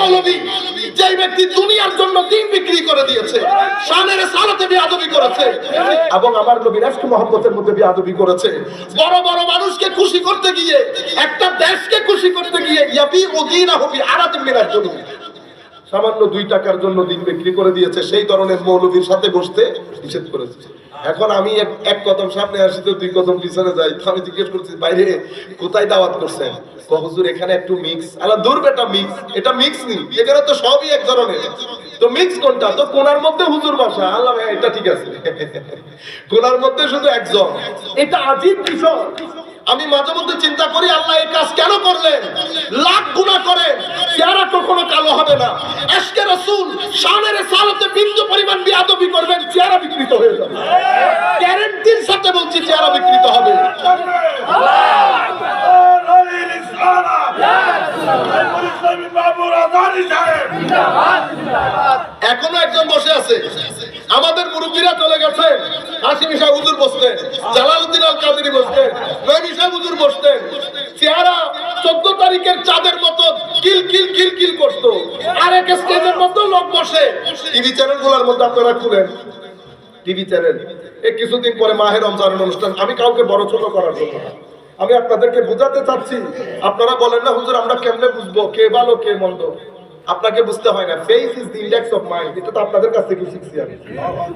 মৌলবী যে ব্যক্তি দুনিয়ার জন্য দিন বিক্রি করে দিয়েছে শানের সালাতে বিয়াদবি করেছে এবং আমার নবীর রাষ্ট্র মহব্বতের মধ্যে বিয়াদবি করেছে। বড় বড় মানুষকে খুশি করতে গিয়ে, একটা দেশকে খুশি করতে গিয়ে ইয়াবি উদিনা হবি আরাত মিনার জন্য সামান্য দুই টাকার জন্য দিন বিক্রি করে দিয়েছে, সেই ধরনের মৌলবীর সাথে বসতে নিষেধ করেছে। এখন আমি এক কদম সামনে আসি তো দুই কদম পিছনে যাই আমি জিজ্ঞেস করছি, বাইরে কোথায় দাওয়াত করছেন? ক, হুজুর, এখানে একটু মিক্স আলা দূর বেটা মিক্স এটা মিক্স নি এখানে তো সবই এক ধরনের। তো মিক্স কোনটা? তো কোনার মধ্যে হুজুর বাসা। আল্লাহ এটা ঠিক আছে। কোনার মধ্যে শুধু একজন। এটা আজীব বিষয় আমি মাঝে মধ্যে চিন্তা করি, আল্লাহ এই কাজ কেন করলেন? লাখ গুণা করে চেহারা কখনো কালো হবে না। আজকে রসুল শানের সালতে বিন্দু পরিমাণ বিয়াদবি করবেন, চেহারা বিকৃত হয়ে যাবে। গ্যারেন্টির সাথে বলছি, চেহারা বিকৃত হবে। এখনও একজন বসে আছে। আমাদের মুরব্বীরা চলে গেছে। হাসিম শাহ হুজুর বসতেন, জালালউদ্দিন আল কাদেরি হুজুর বসতেন চেহারা চোদ্দ তারিখের চাঁদের মতো কিল কিল কিল কিল করতো। আরেক স্টেজের মতো লোক বসে। টিভি চ্যানেলগুলোর মধ্যে আপনারা খুলেন। TV channel. এই কিছুদিন পরে মাহের রমজানের অনুষ্ঠান। আমি কাউকে বড় ছোট করার জন্য আমি আপনাদেরকে বুঝাতে চাচ্ছি। আপনারা বলেন না, হুজুর, আমরা কেমনে বুঝব? কে ভালো, কে মন্দ? আপনাকে বুঝতে হয় না face is the index of mind এটা তো আপনাদের কাছ থেকে শিখছি আমি।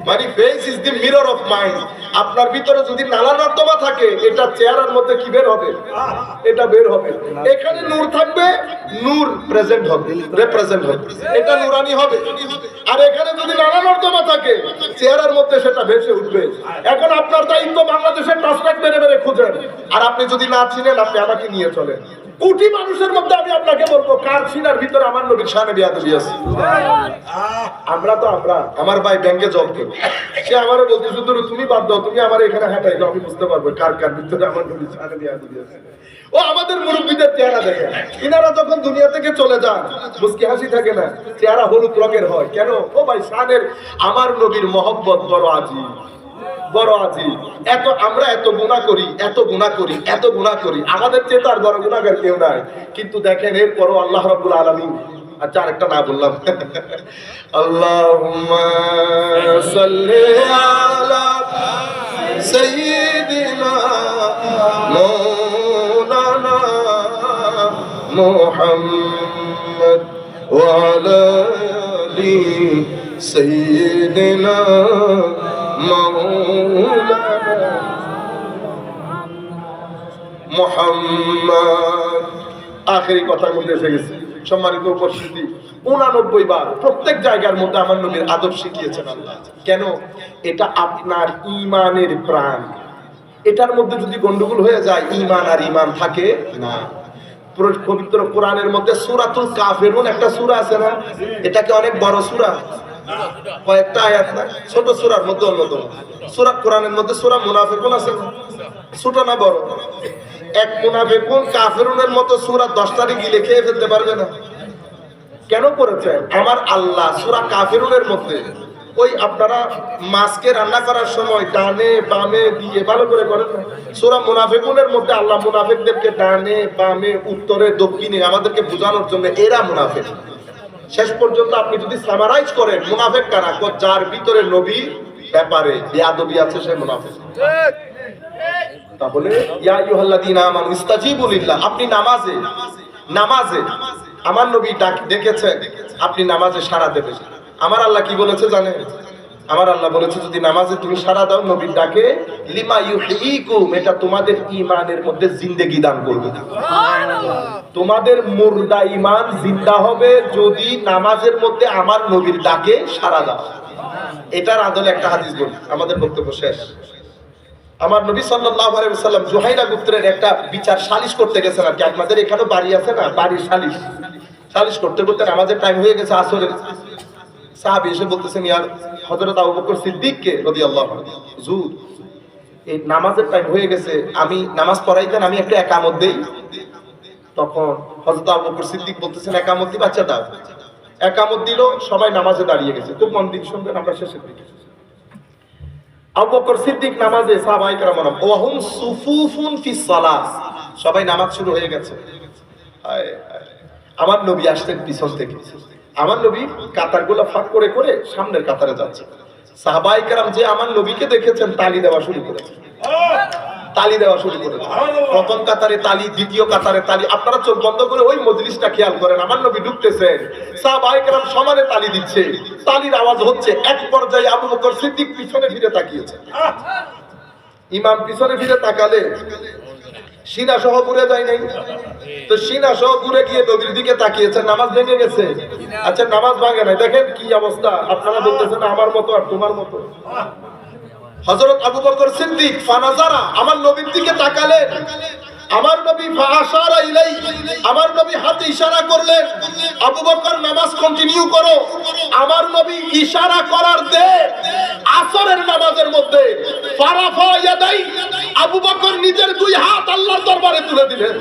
মানে face is the mirror of mind আপনার ভিতরে যদি নালা নর্দমা থাকে, এটা চেহারার মধ্যে কি বের হবে? এটা বের হবে। এখানে নূর থাকবে, নূর প্রেজেন্ট হবে রিপ্রেজেন্ট হবে। এটা নুরানি হবে। আর এখানে যদি নানা নর্দমা থাকে, চেহারার মধ্যে সেটা ভেসে উঠবে। এখন আপনার দায়িত্ব বাংলাদেশের আর আপনি যদি না চিনেন, আপনি আমাকে নিয়ে চলেন। কোটি মানুষের মধ্যে আমি আপনাকে বলব, কার সিনার ভিতরে আমার নবীর সামনে বিয়াদবি আছে আমরা তো আমরা, আমার ভাই ব্যাংকে জব করি। সে আমার বলতে শুধু তুমি বাদ দাও, তুমি আমার এখানে হাঁটাই আমি বুঝতে পারব কার কার ভিতরে আমার নবীর সামনে বিয়াদবি আছে ও আমাদের মুরব্বীদের চেহারা দেখে। ইনারা যখন দুনিয়া থেকে চলে যান, মুস্কি হাসি থাকে না, চেহারা হলুদ রঙের হয়। কেন? ও ভাই, শানের, আমার নবীর মহব্বত বড় আজি বড় আজি এত আমরা এত গুণা করি এত গুণা করি এত গুণা করি আমাদের চেয়ে তো আর বড় গুণাগার কেউ নাই কিন্তু দেখেন এরপরও আল্লাহ রাব্বুল আলামিন আচ্ছা আরেকটা না বললাম আল্লাহুম্মা সাল্লি আলা সাইয়্যিদিনা مولانا محمد وعلى آل سيدنا مولانا মোহাম্মদ আখেরি কথার মধ্যে এসে গেছে সম্মানিত উপস্থিতি উনানব্বই বার প্রত্যেক জায়গার মধ্যে আমার নবীর আদব শিখিয়েছেন আল্লাহ কেন এটা আপনার ইমানের প্রাণ এটার মধ্যে যদি গন্ডগোল হয়ে যায় ইমান আর ইমান থাকে না পুরো পবিত্র কোরআনের মধ্যে সূরাতুল কাফিরুন একটা সূরা আছে না এটাকে অনেক বড় সূরা কয়েকটা আয়াত না ছোট সূরার মধ্যে অন্যতম। সূরা কোরআনের মধ্যে সূরা মুনাফিকুন আছে ছোট না বড়? এক মুনাফিকুন কাফিরুনের মতো সূরা 10 তারিখ গিলে খেয়ে ফেলতে পারবে না। কেন করেছে? আমার আল্লাহ সুরা কাফেরুনের মধ্যে ওই আপনারা মাছকে রান্না করার সময় ডানে বামে দিয়ে ভালো করে করেন। সূরা মুনাফিকুনের মধ্যে আল্লাহ মুনাফিকদেরকে ডানে বামে, উত্তরে, দক্ষিণে আমাদেরকে বোঝানোর জন্য এরা মুনাফিক। শেষ পর্যন্ত আপনি যদি সামারাইজ করেন, মুনাফেক কারা? যার ভিতরে নবী ব্যাপারে বেয়াদবি আছে সে মুনাফেক। তাহলে, ইয়া আইয়ুহাল্লাযীনা আমানু ইস্তাজিবুলিল্লাহ আপনি নামাজে নামাজে আমার নবী ডাক ডেকেছে, আপনি নামাজে সারা দেবেন। আমার আল্লাহ কি বলেছে জানেন? আমার আল্লাহ বলেছে যদি নামাজে তুমি সারা দাও নবীর ডাকে লিমা ইউহীকুম এটা তোমাদের ঈমানের মধ্যে জিন্দেগি দান করবে। তোমাদের মুর্দা ইমান জিন্দা হবে যদি নামাজের মধ্যে আমার নবীর ডাকে সারা দাও। এটার আদলে একটা হাদিস বলি আমাদের বক্তব্য শেষ। আমার নবী সাল্লাল্লাহু আলাইহি ওয়াসাল্লাম জুহাইরা গোত্রের একটা বিচার সালিশ করতে গেছেন আর কি। আপনাদের এখানে বাড়ি আছে না? বাড়ির সালিশ। সালিশ করতে করতে নামাজের টাইম হয়ে গেছে আসরের। সাহাবী এসে বলতেছেন, ইয়ার হযরত আবু বকর সিদ্দিককে রাদিয়াল্লাহু আনহু। হুজুর, এই নামাজের টাইম হয়ে গেছে, আমি নামাজ পড়াইতেন, আমি একটা একামত দেই। তখন হযরত আবু বকর সিদ্দিক বলতেছেন, একামত দি বাচ্চা দাও একামত দিল, সবাই নামাজে দাঁড়িয়ে গেছে। খুব মন দিক শুনবেন, আমরা শেষের দিকে আবু বকর সিদ্দিক নামাজে কেরাম ওয়াহুম সুফুফুন সবাই নামাজ শুরু হয়ে গেছে। আমার নবী আসতেন পিছন থেকে। আমার নবী কাতারগুলো ফাঁক করে করে সামনের কাতারে যাচ্ছে। সাহাবাই কারাম যে আমার নবীকে দেখেছেন, তালি দেওয়া শুরু করেছে। তালি দেওয়া শুরু করেছে। প্রথম কাতারে তালি, দ্বিতীয় কাতারে তালি। আপনারা চোখ বন্ধ করে ওই মজলিসটা খেয়াল করেন, আমার নবী ঢুকতেছেন। সাহাবাই কারাম সমানে তালি দিচ্ছে। তালির আওয়াজ হচ্ছে, এক পর্যায়ে আবু বকর সিদ্দিক পিছনে ফিরে তাকিয়েছে। ইমাম পিছনে ফিরে তাকালে সিনা সহ ঘুরে যায় নাই। তো সিনা সহ ঘুরে গিয়ে নবীর দিকে তাকিয়েছে, নামাজ ভেঙে গেছে। আচ্ছা নামাজ ভাঙে নাই। দেখেন কি অবস্থা। আপনারা বলতেছেন, আমার মতো আর তোমার মতো। হযরত আবু বকর সিদ্দিক ফানাজারা আমার নবীর দিকে তাকালেন। আমার নবী ফাআশারা ইলাই আমার নবী হাতে ইশারা করলেন, আবু বকর, নামাজ কন্টিনিউ করো। আমার নবী ইশারা করার দে, আসরের নামাজের মধ্যে, ফারাফা ইয়াদাই। আবু বকর নিজের দুই হাত আল্লাহর দরবারে তুলে দিলেন।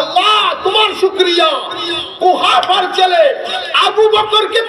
আল্লাহ তোমার শুকরিয়া। কুহাফার ছেলে আবু বকরকে